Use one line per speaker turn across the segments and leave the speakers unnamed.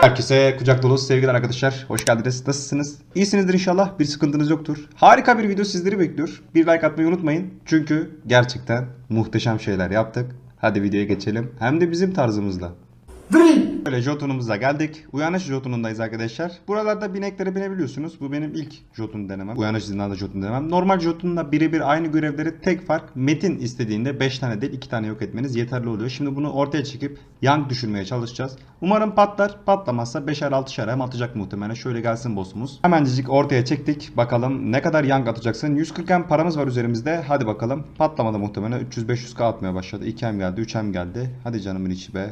Herkese kucak dolusu sevgiler arkadaşlar. Hoş geldiniz. Nasılsınız? İyisinizdir inşallah. Bir sıkıntınız yoktur. Harika bir video sizleri bekliyor. Bir like atmayı unutmayın. Çünkü gerçekten muhteşem şeyler yaptık. Hadi videoya geçelim. Hem de bizim tarzımızla. Böyle Jotun'umuza geldik. Uyanış Jotun'undayız arkadaşlar. Buralarda bineklere binebiliyorsunuz. Bu benim ilk Jotun denemem. Uyanış zinada Jotun denemem. Normal Jotun'la birebir aynı görevleri tek fark Metin istediğinde 5 tane değil 2 tane yok etmeniz yeterli oluyor. Şimdi bunu ortaya çekip yank düşürmeye çalışacağız. Umarım patlar. Patlamazsa 5'er 6'şer hem atacak muhtemelen. Şöyle gelsin boss'umuz. Hemencik ortaya çektik. Bakalım ne kadar yank atacaksın. 140 hem paramız var üzerimizde. Hadi bakalım. Patlamadı muhtemelen. 300-500k atmaya başladı. 2 hem geldi 3 hem geldi. Hadi canımın içi be.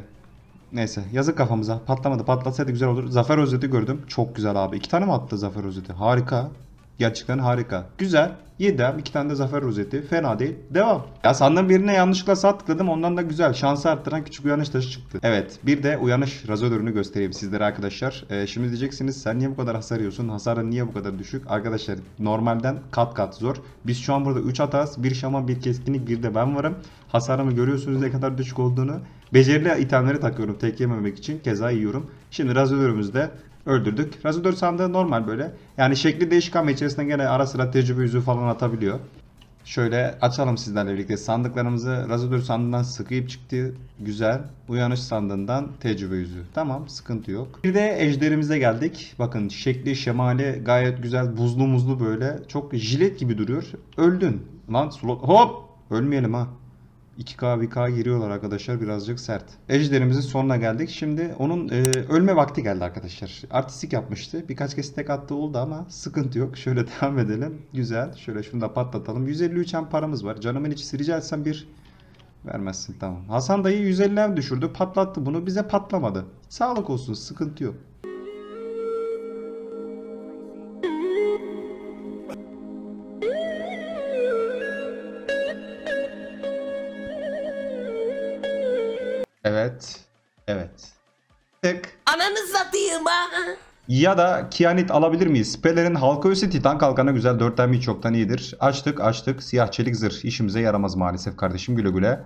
Neyse yazık kafamıza. Patlamadı. Patlatsaydı güzel olur. Zafer özeti gördüm. Çok güzel abi. İki tane mi attı zafer özeti? Harika. Gerçekten harika. Güzel. Yedem. iki tane de zafer rozeti. Fena değil. Devam. Ya sandığım birine yanlışlıkla sağ tıkladım. Ondan da güzel. Şansı arttıran küçük uyanış taşı çıktı. Evet. Bir de uyanış razodörünü göstereyim sizlere arkadaşlar. Ee, şimdi diyeceksiniz sen niye bu kadar hasar yiyorsun? Hasarın niye bu kadar düşük? Arkadaşlar normalden kat kat zor. Biz şu an burada 3 atağız. Bir şaman, bir keskinlik, bir de ben varım. Hasarımı görüyorsunuz ne kadar düşük olduğunu. Becerili itemleri takıyorum tek yememek için. Keza yiyorum. Şimdi razodörümüzde öldürdük. Razodör sandığı normal böyle. Yani şekli değişik ama içerisinde gene ara sıra tecrübe yüzüğü falan atabiliyor. Şöyle açalım sizlerle birlikte sandıklarımızı. Razodör sandığından sıkayıp çıktı. Güzel. Uyanış sandığından tecrübe yüzüğü. Tamam sıkıntı yok. Bir de ejderimize geldik. Bakın şekli şemali gayet güzel. Buzlu muzlu böyle. Çok jilet gibi duruyor. Öldün. Lan slot. Hop. Ölmeyelim ha. 2K 1K giriyorlar arkadaşlar birazcık sert. Ejderimizin sonuna geldik. Şimdi onun e, ölme vakti geldi arkadaşlar. Artistik yapmıştı. Birkaç kez tek attı oldu ama sıkıntı yok. Şöyle devam edelim. Güzel. Şöyle şunu da patlatalım. 153 hem paramız var. Canımın içi rica etsem bir vermezsin tamam. Hasan dayı 150 hem düşürdü. Patlattı bunu. Bize patlamadı. Sağlık olsun. Sıkıntı yok. Evet. Evet. Tık.
Ananı satayım ha.
Ya da Kianit alabilir miyiz? Pelerin halka üssü Titan kalkanı güzel. 4 tane çoktan iyidir. Açtık açtık. Siyah çelik zırh. işimize yaramaz maalesef kardeşim güle güle.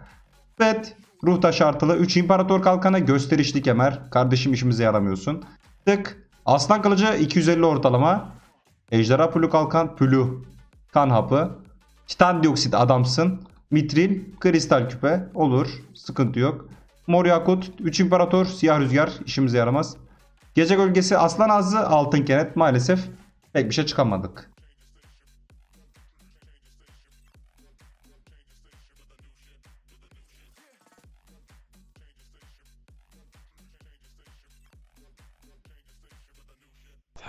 Evet. Ruh taşı artılı. 3 imparator kalkanı gösterişli kemer. Kardeşim işimize yaramıyorsun. Tık. Aslan kılıcı 250 ortalama. Ejderha pülü kalkan pülü. Kan hapı. Titan dioksit adamsın. Mitril. Kristal küpe. Olur. Sıkıntı yok. Mor yakut. 3 imparator. Siyah rüzgar. işimize yaramaz. Gece gölgesi aslan ağzı altın kenet maalesef pek bir şey çıkamadık.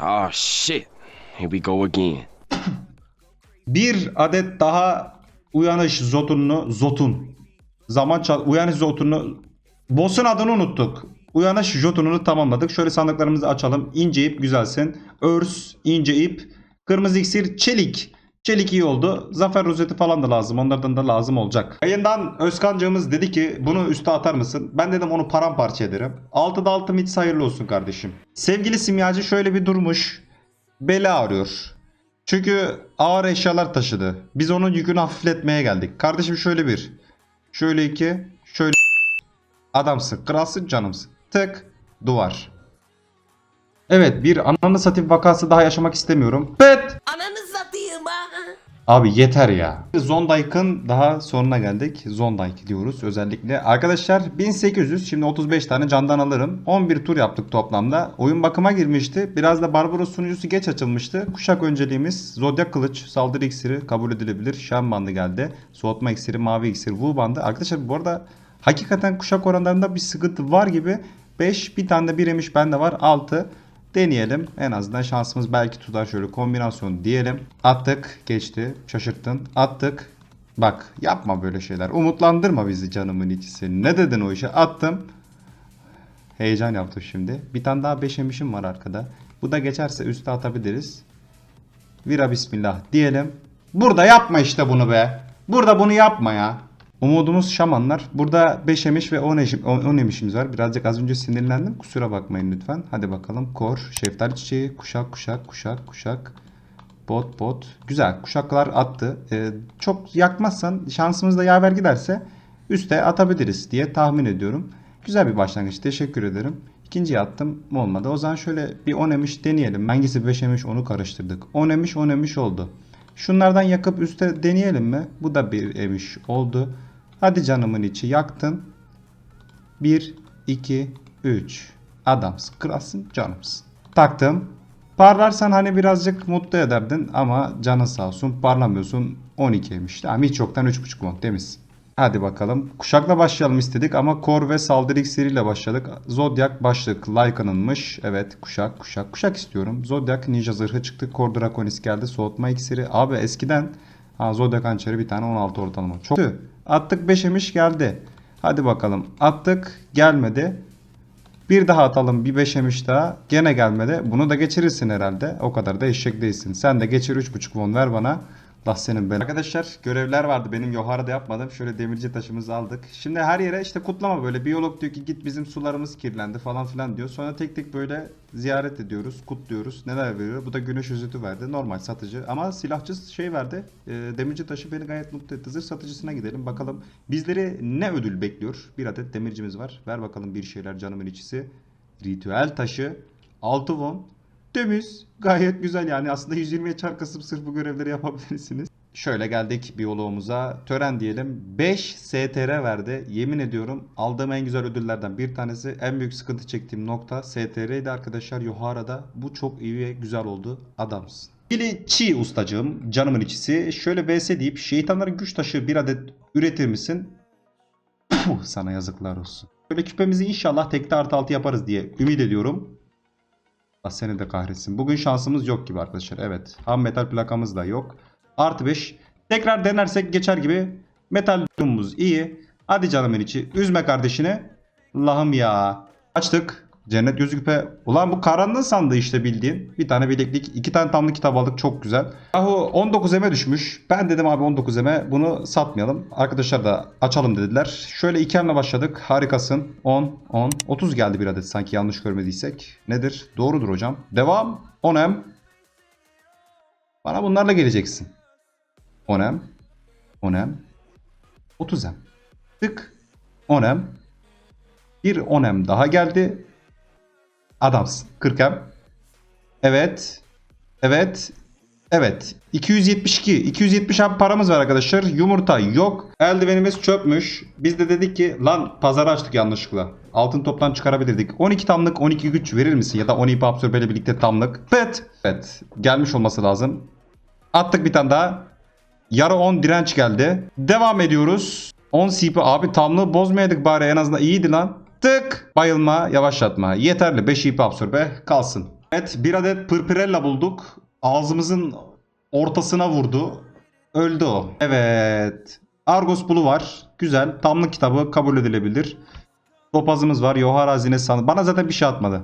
Oh shit. Here we go again.
Bir adet daha uyanış zotununu zotun. Zaman çal uyanış zotununu boss'un adını unuttuk. Uyanış jotununu tamamladık. Şöyle sandıklarımızı açalım. İnce ip güzelsin. Örs, ince ip, kırmızı iksir, çelik. Çelik iyi oldu. Zafer rozeti falan da lazım. Onlardan da lazım olacak. Yayından Özkancığımız dedi ki bunu üste atar mısın? Ben dedim onu paramparça ederim. 6'da 6 mit hayırlı olsun kardeşim. Sevgili simyacı şöyle bir durmuş. Beli ağrıyor. Çünkü ağır eşyalar taşıdı. Biz onun yükünü hafifletmeye geldik. Kardeşim şöyle bir. Şöyle iki. Adamsın. Kralsın canımsın. Tık. Duvar. Evet bir ananı satayım vakası daha yaşamak istemiyorum. Bet.
Ananı satayım ha.
Abi yeter ya. Zondike'ın daha sonuna geldik. Zondike diyoruz özellikle. Arkadaşlar 1800 şimdi 35 tane candan alırım. 11 tur yaptık toplamda. Oyun bakıma girmişti. Biraz da Barbaros sunucusu geç açılmıştı. Kuşak önceliğimiz Zodyak Kılıç, Saldırı İksiri kabul edilebilir. Şen bandı geldi. Soğutma iksiri, Mavi iksir, Wu bandı. Arkadaşlar bu arada hakikaten kuşak oranlarında bir sıkıntı var gibi. 5 bir tane de bir emiş bende var 6. Deneyelim. En azından şansımız belki tutar. Şöyle kombinasyon diyelim. Attık. Geçti. Şaşırttın. Attık. Bak yapma böyle şeyler. Umutlandırma bizi canımın içisi. Ne dedin o işe? Attım. Heyecan yaptım şimdi. Bir tane daha 5 emişim var arkada. Bu da geçerse üste atabiliriz. Vira bismillah diyelim. Burada yapma işte bunu be. Burada bunu yapma ya. Umudumuz şamanlar. Burada 5 emiş ve 10 eşim, 10 emişimiz var. Birazcık az önce sinirlendim. Kusura bakmayın lütfen. Hadi bakalım. Kor, şeftali çiçeği, kuşak, kuşak, kuşak, kuşak. Bot, bot. Güzel. Kuşaklar attı. Ee, çok yakmazsan şansımız da yaver giderse üste atabiliriz diye tahmin ediyorum. Güzel bir başlangıç. Teşekkür ederim. İkinciye attım olmadı. O zaman şöyle bir 10 emiş deneyelim. Hangisi 5 emiş onu karıştırdık. 10 emiş 10 emiş oldu. Şunlardan yakıp üste deneyelim mi? Bu da bir emiş oldu. Hadi canımın içi yaktın. 1, 2, 3. Adamsın, kralsın, canımsın. Taktım. Parlarsan hani birazcık mutlu ederdin ama canın sağ olsun parlamıyorsun 12'ymiş. Tamam hiç yoktan 3.5 won temiz. Hadi bakalım. Kuşakla başlayalım istedik ama kor ve saldırı iksiriyle başladık. Zodiac başlık Lycan'ınmış. Evet kuşak kuşak kuşak istiyorum. Zodiac ninja zırhı çıktı. Kor Draconis geldi. Soğutma iksiri. Abi eskiden ha, Zodiac hançeri bir tane 16 ortalama. Çok Attık 5 emiş geldi. Hadi bakalım. Attık gelmedi. Bir daha atalım bir beşemiş daha. Gene gelmedi. Bunu da geçirirsin herhalde. O kadar da eşek değilsin. Sen de geçir 3.5 won ver bana. Allah senin ben. Arkadaşlar görevler vardı benim Yohara'da yapmadım. Şöyle demirci taşımızı aldık. Şimdi her yere işte kutlama böyle. Biyolog diyor ki git bizim sularımız kirlendi falan filan diyor. Sonra tek tek böyle ziyaret ediyoruz, kutluyoruz. Neler veriyor? Bu da güneş özütü verdi. Normal satıcı. Ama silahçı şey verdi. E, demirci taşı beni gayet mutlu etti. Zırh satıcısına gidelim. Bakalım bizleri ne ödül bekliyor? Bir adet demircimiz var. Ver bakalım bir şeyler canımın içisi. Ritüel taşı. 6 won. Temiz. Gayet güzel yani. Aslında 120'ye çark kasıp sırf bu görevleri yapabilirsiniz. Şöyle geldik biyoloğumuza. Tören diyelim. 5 STR verdi. Yemin ediyorum aldığım en güzel ödüllerden bir tanesi. En büyük sıkıntı çektiğim nokta STR'ydi arkadaşlar Yohara'da. Bu çok iyi ve güzel oldu. Adamsın. Bili Çi ustacığım. Canımın içisi. Şöyle vs deyip şeytanların güç taşı bir adet üretir misin? Puh, sana yazıklar olsun. Böyle küpemizi inşallah tekte artı altı yaparız diye ümit ediyorum. Allah seni de kahretsin. Bugün şansımız yok gibi arkadaşlar. Evet. Ham metal plakamız da yok. Artı 5. Tekrar denersek geçer gibi. Metal durumumuz iyi. Hadi canımın içi. Üzme kardeşini. Allah'ım ya. Açtık. Cennet gözü küpe. Ulan bu karanlığın sandığı işte bildiğin. Bir tane bileklik. iki tane tamlı kitap aldık. Çok güzel. Yahu 19 eme düşmüş. Ben dedim abi 19 eme bunu satmayalım. Arkadaşlar da açalım dediler. Şöyle iki emle başladık. Harikasın. 10, 10, 30 geldi bir adet sanki yanlış görmediysek. Nedir? Doğrudur hocam. Devam. 10 em. Bana bunlarla geleceksin. 10 em. 10 em. 30 em. Tık. 10 em. Bir 10 em daha geldi. Adamsın. 40 em. Evet. Evet. Evet. 272. 270 em paramız var arkadaşlar. Yumurta yok. Eldivenimiz çöpmüş. Biz de dedik ki lan pazarı açtık yanlışlıkla. Altın toptan çıkarabilirdik. 12 tamlık 12 güç verir misin? Ya da 12 absorbeyle birlikte tamlık. Evet. Evet. Gelmiş olması lazım. Attık bir tane daha. Yarı 10 direnç geldi. Devam ediyoruz. 10 CP abi tamlığı bozmayaydık bari en azından iyiydi lan. Tık. Bayılma, yavaşlatma. Yeterli. 5 IP absorbe kalsın. Evet bir adet pırpirella bulduk. Ağzımızın ortasına vurdu. Öldü o. Evet. Argos bulu var. Güzel. Tamlık kitabı kabul edilebilir. Topazımız var. Yohar hazinesi sandı. Bana zaten bir şey atmadı.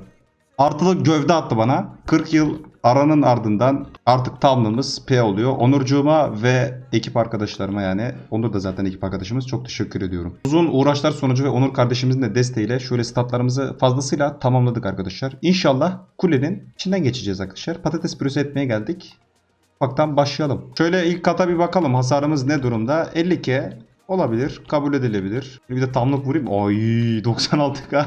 Artılı gövde attı bana. 40 yıl aranın ardından artık tamlımız P oluyor. Onurcuğuma ve ekip arkadaşlarıma yani Onur da zaten ekip arkadaşımız çok teşekkür ediyorum. Uzun uğraşlar sonucu ve Onur kardeşimizin de desteğiyle şöyle statlarımızı fazlasıyla tamamladık arkadaşlar. İnşallah kulenin içinden geçeceğiz arkadaşlar. Patates pürüzü etmeye geldik. Ufaktan başlayalım. Şöyle ilk kata bir bakalım hasarımız ne durumda. 50k olabilir kabul edilebilir. Bir de tamlık vurayım. Ay 96k.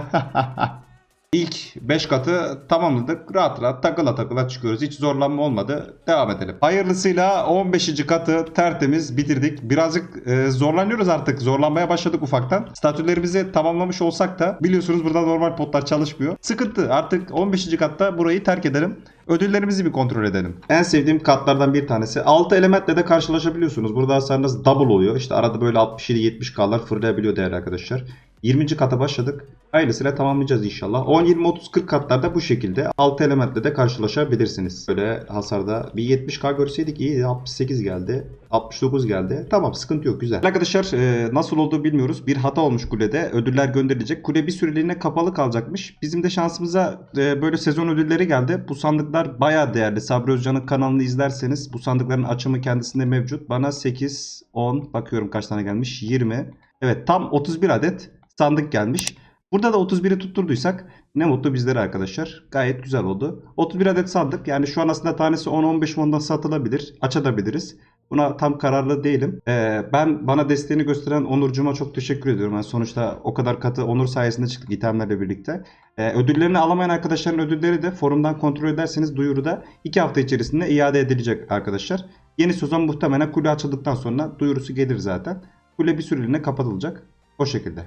İlk 5 katı tamamladık. Rahat rahat takıla takıla çıkıyoruz. Hiç zorlanma olmadı. Devam edelim. Hayırlısıyla 15. katı tertemiz bitirdik. Birazcık e, zorlanıyoruz artık. Zorlanmaya başladık ufaktan. Statülerimizi tamamlamış olsak da biliyorsunuz burada normal potlar çalışmıyor. Sıkıntı. Artık 15. katta burayı terk edelim. Ödüllerimizi bir kontrol edelim. En sevdiğim katlardan bir tanesi. 6 elementle de karşılaşabiliyorsunuz. Burada hasarınız double oluyor. İşte arada böyle 67-70 K'lar fırlayabiliyor değerli arkadaşlar. 20. kata başladık. Hayırlısıyla tamamlayacağız inşallah. 10, 20, 30, 40 katlarda bu şekilde 6 elementle de karşılaşabilirsiniz. Böyle hasarda bir 70k görseydik iyiydi. 68 geldi. 69 geldi. Tamam sıkıntı yok güzel. Arkadaşlar e, nasıl olduğu bilmiyoruz. Bir hata olmuş kulede. Ödüller gönderilecek. Kule bir süreliğine kapalı kalacakmış. Bizim de şansımıza e, böyle sezon ödülleri geldi. Bu sandıklar bayağı değerli. Sabri Özcan'ın kanalını izlerseniz bu sandıkların açımı kendisinde mevcut. Bana 8, 10 bakıyorum kaç tane gelmiş. 20. Evet tam 31 adet sandık gelmiş. Burada da 31'i tutturduysak ne mutlu bizlere arkadaşlar. Gayet güzel oldu. 31 adet sandık. Yani şu an aslında tanesi 10-15 fondan satılabilir. Açabiliriz. Buna tam kararlı değilim. Ee, ben bana desteğini gösteren Onurcuma çok teşekkür ediyorum. Yani sonuçta o kadar katı Onur sayesinde çıktık itemlerle birlikte. Ee, ödüllerini alamayan arkadaşların ödülleri de forumdan kontrol ederseniz duyuruda 2 hafta içerisinde iade edilecek arkadaşlar. Yeni sezon muhtemelen kule açıldıktan sonra duyurusu gelir zaten. Kule bir süreliğine kapatılacak. O şekilde.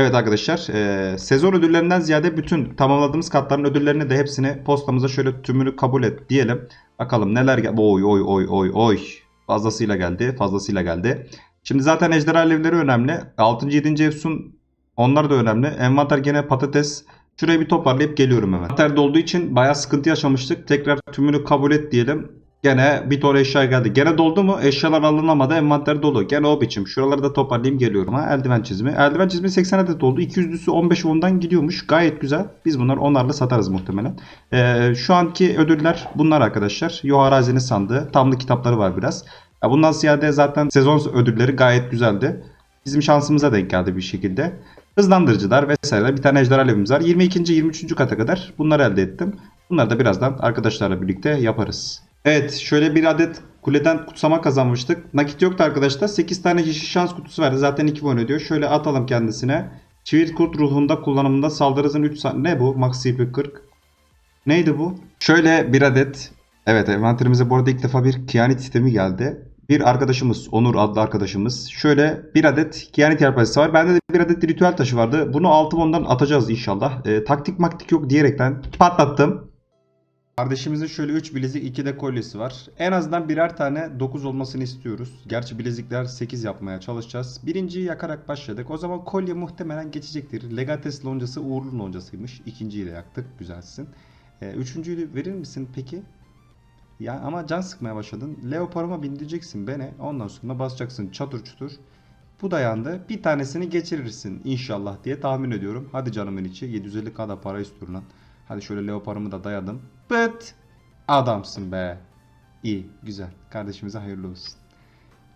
Evet arkadaşlar e, sezon ödüllerinden ziyade bütün tamamladığımız katların ödüllerini de hepsini postamıza şöyle tümünü kabul et diyelim. Bakalım neler gel Oy oy oy oy oy. Fazlasıyla geldi fazlasıyla geldi. Şimdi zaten ejderha alevleri önemli. 6. 7. Efsun onlar da önemli. Envanter gene patates. Şurayı bir toparlayıp geliyorum hemen. Envanterde olduğu için bayağı sıkıntı yaşamıştık. Tekrar tümünü kabul et diyelim. Gene bir ton eşya geldi. Gene doldu mu? Eşyalar alınamadı. Envanter dolu. Gene o biçim. Şuraları da toparlayayım geliyorum ha. Eldiven çizimi. Eldiven çizimi 80 adet oldu. 200'lüsü 15 ondan gidiyormuş. Gayet güzel. Biz bunları onlarla satarız muhtemelen. Ee, şu anki ödüller bunlar arkadaşlar. Yo Arazi'nin sandığı. Tamlı kitapları var biraz. Ya bundan ziyade zaten sezon ödülleri gayet güzeldi. Bizim şansımıza denk geldi bir şekilde. Hızlandırıcılar vesaire bir tane ejderha levimiz var. 22. 23. kata kadar bunları elde ettim. Bunları da birazdan arkadaşlarla birlikte yaparız. Evet şöyle bir adet kuleden kutsama kazanmıştık. Nakit yoktu arkadaşlar. 8 tane yeşil şans kutusu verdi. Zaten 2 won ödüyor. Şöyle atalım kendisine. Çivit kurt ruhunda kullanımında saldırı hızın 3 saniye. Ne bu? Max CP 40. Neydi bu? Şöyle bir adet. Evet envanterimize bu arada ilk defa bir kianet sistemi geldi. Bir arkadaşımız, Onur adlı arkadaşımız. Şöyle bir adet kianet yelpazesi var. Bende de bir adet ritüel taşı vardı. Bunu 6 won'dan atacağız inşallah. Ee, taktik maktik yok diyerekten patlattım. Kardeşimizin şöyle 3 bilezik 2 de kolyesi var. En azından birer tane 9 olmasını istiyoruz. Gerçi bilezikler 8 yapmaya çalışacağız. Birinciyi yakarak başladık. O zaman kolye muhtemelen geçecektir. Legates loncası uğurlu loncasıymış. İkinciyi de yaktık. Güzelsin. Ee, üçüncüyü verir misin peki? Ya ama can sıkmaya başladın. Leoparıma bindireceksin beni. Ondan sonra basacaksın çatır çutur. Bu dayandı. Bir tanesini geçirirsin inşallah diye tahmin ediyorum. Hadi canımın içi. 750k da para istiyorum lan. Hadi şöyle leoparımı da dayadım. Bıt. Adamsın be. İyi. Güzel. Kardeşimize hayırlı olsun.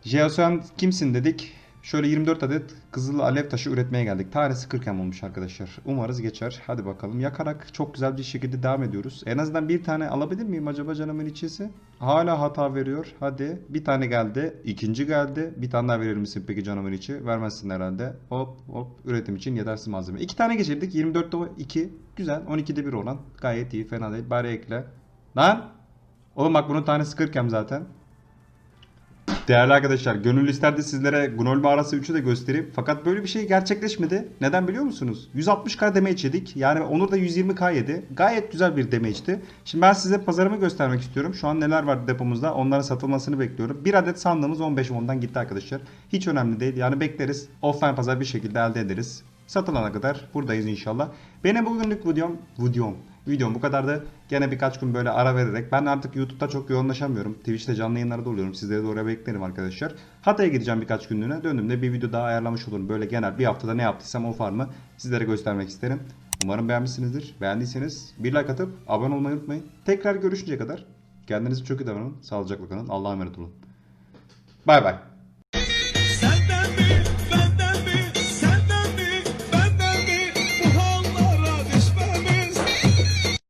Jeosen kimsin dedik. Şöyle 24 adet kızıl alev taşı üretmeye geldik. Tanesi 40 hem olmuş arkadaşlar. Umarız geçer. Hadi bakalım. Yakarak çok güzel bir şekilde devam ediyoruz. En azından bir tane alabilir miyim acaba canımın içisi? Hala hata veriyor. Hadi. Bir tane geldi. ikinci geldi. Bir tane daha verir misin peki canımın içi? Vermezsin herhalde. Hop hop. Üretim için yetersiz malzeme. İki tane geçirdik. 24'te 2. Güzel. 12'de 1 olan. Gayet iyi. Fena değil. Bari ekle. Lan. Oğlum bak bunun tanesi 40 hem zaten. Değerli arkadaşlar, gönül isterdi sizlere Gnol Mağarası 3'ü de göstereyim. Fakat böyle bir şey gerçekleşmedi. Neden biliyor musunuz? 160k damage yedik. Yani Onur da 120k yedi. Gayet güzel bir damage'ti. Şimdi ben size pazarımı göstermek istiyorum. Şu an neler var depomuzda onların satılmasını bekliyorum. Bir adet sandığımız 15 ondan gitti arkadaşlar. Hiç önemli değil. Yani bekleriz. Offline pazar bir şekilde elde ederiz. Satılana kadar buradayız inşallah. Benim bugünlük videom, videom, videom bu kadardı. Gene birkaç gün böyle ara vererek ben artık YouTube'da çok yoğunlaşamıyorum. Twitch'te canlı yayınlarda oluyorum. Sizleri de oraya beklerim arkadaşlar. Hatay'a gideceğim birkaç günlüğüne. Döndüğümde bir video daha ayarlamış olurum. Böyle genel bir haftada ne yaptıysam o farmı sizlere göstermek isterim. Umarım beğenmişsinizdir. Beğendiyseniz bir like atıp abone olmayı unutmayın. Tekrar görüşünceye kadar kendinize çok iyi davranın. Sağlıcakla kalın. Allah'a emanet olun. Bay bay.